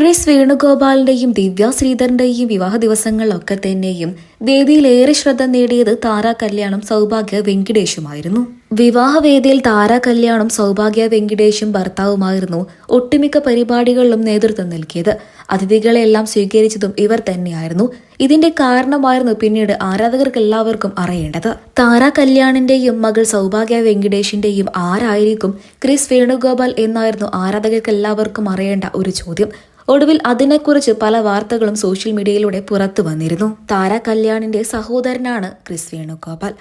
Chris വേണുഗോപാലിന്റെയും ദിവ്യ ശ്രീധരന്റെയും വിവാഹ ദിവസങ്ങളിലൊക്കെ തന്നെയും വേദിയിലേറെ ശ്രദ്ധ നേടിയത് താരാ കല്യാണം സൗഭാഗ്യ വെങ്കിടേഷുമായിരുന്നു. വിവാഹവേദിയിൽ താരാ കല്യാണം സൗഭാഗ്യ വെങ്കിടേഷും ഭർത്താവുമായിരുന്നു ഒട്ടുമിക്ക പരിപാടികളിലും നേതൃത്വം നൽകിയത്. അതിഥികളെല്ലാം സ്വീകരിച്ചതും ഇവർ തന്നെയായിരുന്നു. ഇതിന്റെ കാരണമായിരുന്നു പിന്നീട് ആരാധകർക്ക് എല്ലാവർക്കും അറിയേണ്ടത്. താരാ കല്യാണിന്റെയും മകൾ സൗഭാഗ്യ വെങ്കിടേഷിന്റെയും ആരായിരിക്കും ക്രിസ് വേണുഗോപാൽ എന്നായിരുന്നു ആരാധകർക്ക് എല്ലാവർക്കും അറിയേണ്ട ഒരു ചോദ്യം. ഒടുവിൽ അതിനെക്കുറിച്ച് പല വാർത്തകളും സോഷ്യൽ മീഡിയയിലൂടെ പുറത്തു വന്നിരുന്നു. താര കല്യാണിന്റെ സഹോദരനാണ് ക്രിസ് വേണുഗോപാൽ.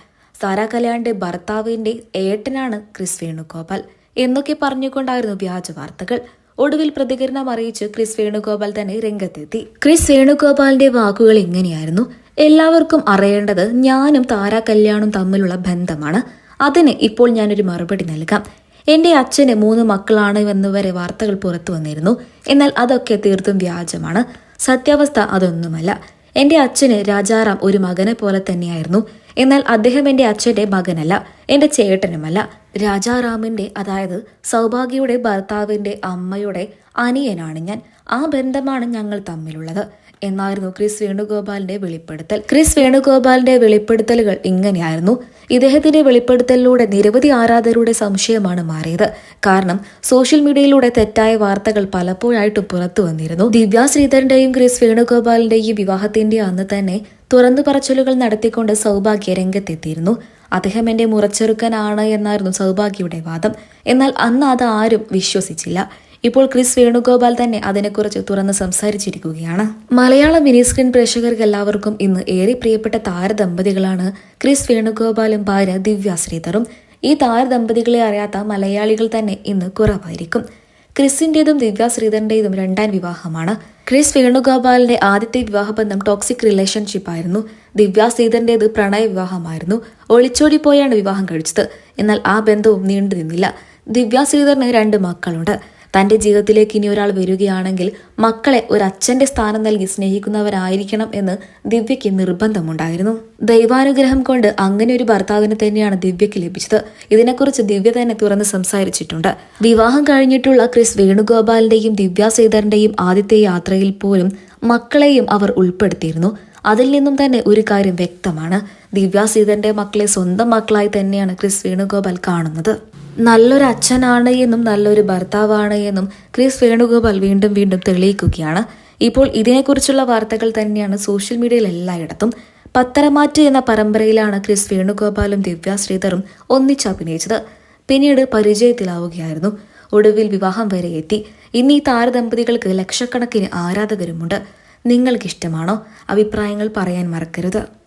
താര കല്യാണിന്റെ ഭർത്താവിന്റെ ഏട്ടനാണ് ക്രിസ് വേണുഗോപാൽ എന്നൊക്കെ പറഞ്ഞുകൊണ്ടായിരുന്നു വ്യാജ വാർത്തകൾ. ഒടുവിൽ പ്രതികരണം അറിയിച്ച് ക്രിസ് വേണുഗോപാൽ തന്നെ രംഗത്തെത്തി. ക്രിസ് വേണുഗോപാലിന്റെ വാക്കുകൾ ഇങ്ങനെയായിരുന്നു. എല്ലാവർക്കും അറിയേണ്ടത് ഞാനും താര കല്യാണും തമ്മിലുള്ള ബന്ധമാണ്. അതിന് ഇപ്പോൾ ഞാനൊരു മറുപടി നൽകാം. എന്റെ അച്ഛന് മൂന്ന് മക്കളാണ് എന്ന് വരെ വാർത്തകൾ പുറത്തു വന്നിരുന്നു. എന്നാൽ അതൊക്കെ തീർത്തും വ്യാജമാണ്. സത്യാവസ്ഥ അതൊന്നുമല്ല. എന്റെ അച്ഛന് രാജാറാം ഒരു മകനെ പോലെ തന്നെയായിരുന്നു. എന്നാൽ അദ്ദേഹം എന്റെ അച്ഛന്റെ മകനല്ല എന്റെ ചേട്ടനുമല്ല. രാജാറാമിന്റെ അതായത് സൗഭാഗ്യയുടെ ഭർത്താവിന്റെ അമ്മയുടെ അനിയനാണ് ഞാൻ. ആ ബന്ധമാണ് ഞങ്ങൾ തമ്മിലുള്ളത് എന്നായിരുന്നു ക്രിസ് വേണുഗോപാലിന്റെ വെളിപ്പെടുത്തൽ. ക്രിസ് വേണുഗോപാലിന്റെ വെളിപ്പെടുത്തലുകൾ ഇങ്ങനെയായിരുന്നു. ഇദ്ദേഹത്തിന്റെ വെളിപ്പെടുത്തലിലൂടെ നിരവധി ആരാധകരുടെ സംശയമാണ് മാറിയത്. കാരണം സോഷ്യൽ മീഡിയയിലൂടെ തെറ്റായ വാർത്തകൾ പലപ്പോഴായിട്ടും പുറത്തു വന്നിരുന്നു. ദിവ്യ ക്രിസ് വേണുഗോപാലിന്റെയും വിവാഹത്തിന്റെ അന്ന് തന്നെ തുറന്നു പറച്ചിലുകൾ നടത്തിക്കൊണ്ട് സൗഭാഗ്യ രംഗത്തെത്തിയിരുന്നു. അദ്ദേഹം എന്റെ മുറച്ചെറുക്കനാണ് എന്നായിരുന്നു സൗഭാഗ്യയുടെ വാദം. എന്നാൽ അന്ന് അത് ആരും വിശ്വസിച്ചില്ല. ഇപ്പോൾ ക്രിസ് വേണുഗോപാൽ തന്നെ അതിനെക്കുറിച്ച് തുറന്ന് സംസാരിച്ചിരിക്കുകയാണ്. മലയാള മിനി സ്ക്രീൻ പ്രേക്ഷകർക്ക് എല്ലാവർക്കും ഇന്ന് ഏറെ പ്രിയപ്പെട്ട താരദമ്പതികളാണ് ക്രിസ് വേണുഗോപാലും ഭാര്യ ദിവ്യ ശ്രീധറും. ഈ താരദമ്പതികളെ അറിയാത്ത മലയാളികൾ തന്നെ ഇന്ന് കുറവായിരിക്കും. ക്രിസിന്റേതും ദിവ്യ ശ്രീധറിന്റേതും രണ്ടാം വിവാഹമാണ്. ക്രിസ് വേണുഗോപാലിന്റെ ആദ്യത്തെ വിവാഹബന്ധം ടോക്സിക് റിലേഷൻഷിപ്പ് ആയിരുന്നു. ദിവ്യ സീതന്റേത് പ്രണയ വിവാഹമായിരുന്നു. ഒളിച്ചോടിപ്പോയാണ് വിവാഹം കഴിച്ചത്. എന്നാൽ ആ ബന്ധവും നീണ്ടു നിന്നില്ല. ദിവ്യ സീതറിന് രണ്ട് മക്കളുണ്ട്. തന്റെ ജീവിതത്തിലേക്ക് ഇനി ഒരാൾ വരികയാണെങ്കിൽ മക്കളെ ഒരു അച്ഛന്റെ സ്ഥാനം നൽകി സ്നേഹിക്കുന്നവരായിരിക്കണം എന്ന് ദിവ്യയ്ക്ക് നിർബന്ധമുണ്ടായിരുന്നു. ദൈവാനുഗ്രഹം കൊണ്ട് അങ്ങനെ ഒരു ഭർത്താവിനെ തന്നെയാണ് ദിവ്യയ്ക്ക് ലഭിച്ചത്. ഇതിനെക്കുറിച്ച് ദിവ്യ തന്നെ തുറന്ന് സംസാരിച്ചിട്ടുണ്ട്. വിവാഹം കഴിഞ്ഞിട്ടുള്ള ക്രിസ് വേണുഗോപാലിന്റെയും ദിവ്യ ശ്രീധരന്റെയും ആദ്യത്തെ യാത്രയിൽ പോലും മക്കളെയും അവർ ഉൾപ്പെടുത്തിയിരുന്നു. അതിൽ നിന്നും തന്നെ ഒരു കാര്യം വ്യക്തമാണ്. ദിവ്യ മക്കളെ സ്വന്തം മക്കളായി തന്നെയാണ് ക്രിസ് വേണുഗോപാൽ കാണുന്നത്. നല്ലൊരു അച്ഛനാണ് എന്നും നല്ലൊരു ഭർത്താവാണ് എന്നും ക്രിസ് വേണുഗോപാൽ വീണ്ടും വീണ്ടും തെളിയിക്കുകയാണ്. ഇപ്പോൾ ഇതിനെക്കുറിച്ചുള്ള വാർത്തകൾ തന്നെയാണ് സോഷ്യൽ മീഡിയയിൽ എല്ലായിടത്തും. പത്തരമാറ്റ് എന്ന പരമ്പരയിലാണ് ക്രിസ് വേണുഗോപാലും ദിവ്യ ശ്രീധറും ഒന്നിച്ചഭിനയിച്ചത് പിന്നീട് പരിചയത്തിലാവുകയായിരുന്നു. ഒടുവിൽ വിവാഹം വരെ എത്തി. ഇന്ന് ഈ താരദമ്പതികൾക്ക് ലക്ഷക്കണക്കിന് ആരാധകരുമുണ്ട്. നിങ്ങൾക്കിഷ്ടമാണോ? അഭിപ്രായങ്ങൾ പറയാൻ മറക്കരുത്.